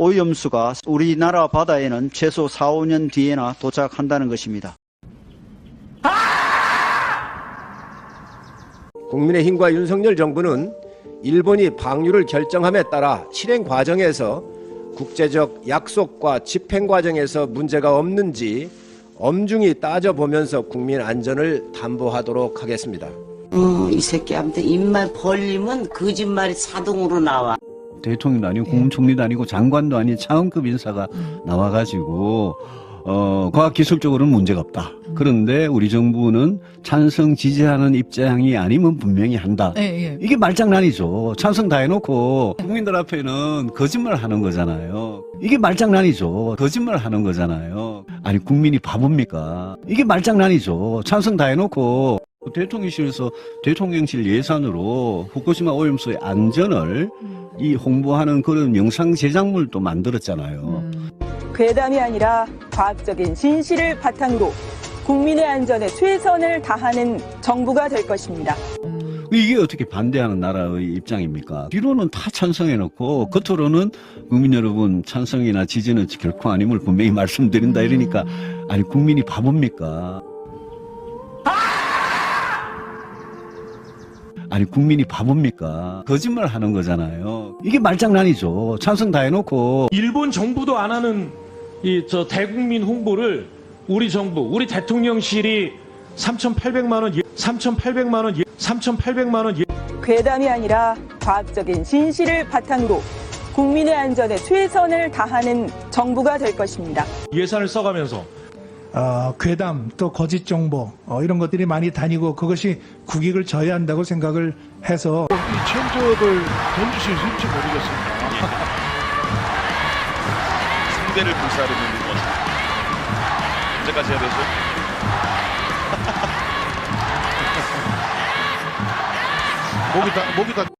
오염수가 우리나라 바다에는 최소 4, 5년 뒤에나 도착한다는 것입니다. 국민의힘과 윤석열 정부는 일본이 방류를 결정함에 따라 실행 과정에서 국제적 약속과 집행 과정에서 문제가 없는지 엄중히 따져보면서 국민 안전을 담보하도록 하겠습니다. 어, 이 새끼한테 입만 벌리면 거짓말이 자동으로 나와. 대통령도 아니고 국무총리도 아니고 장관도 아닌 차원급 인사가 나와가지고 어 과학기술적으로는 문제가 없다. 그런데 우리 정부는 찬성 지지하는 입장이 아니면 분명히 한다. 예, 예. 이게 말장난이죠. 찬성 다 해놓고 국민들 앞에는 거짓말 하는 거잖아요. 이게 말장난이죠. 거짓말 하는 거잖아요. 아니 국민이 바보입니까? 이게 말장난이죠. 찬성 다 해놓고 대통령실에서 대통령실 예산으로 후쿠시마 오염수의 안전을 이 홍보하는 그런 영상 제작물도 만들었잖아요. 음. 괴담이 아니라 과학적인 진실을 바탕으로 국민의 안전에 최선을 다하는 정부가 될 것입니다. 이게 어떻게 반대하는 나라의 입장입니까? 뒤로는 다 찬성해놓고 겉으로는 국민 여러분 찬성이나 지지는 결코 아님을 분명히 말씀드린다 이러니까 아니 국민이 바보입니까? 아니 국민이 바보입니까? 거짓말 하는 거잖아요. 이게 말장난이죠. 찬성 다 해놓고 일본 정부도 안 하는 이 저 대국민 홍보를 우리 정부, 우리 대통령실이 3,800만 원, 3,800만 원, 3,800만 원 괴담이 아니라 과학적인 진실을 바탕으로 국민의 안전에 최선을 다하는 정부가 될 것입니다. 예산을 써가면서 어, 괴담 또 거짓 정보 어, 이런 것들이 많이 다니고 그것이 국익을 저해한다고 생각을 해서 이 천적을 던질 수 있을지 모르겠습니다. 상대를 불사르는 것. 언제까지 해야 되죠? 목이 다 목이 다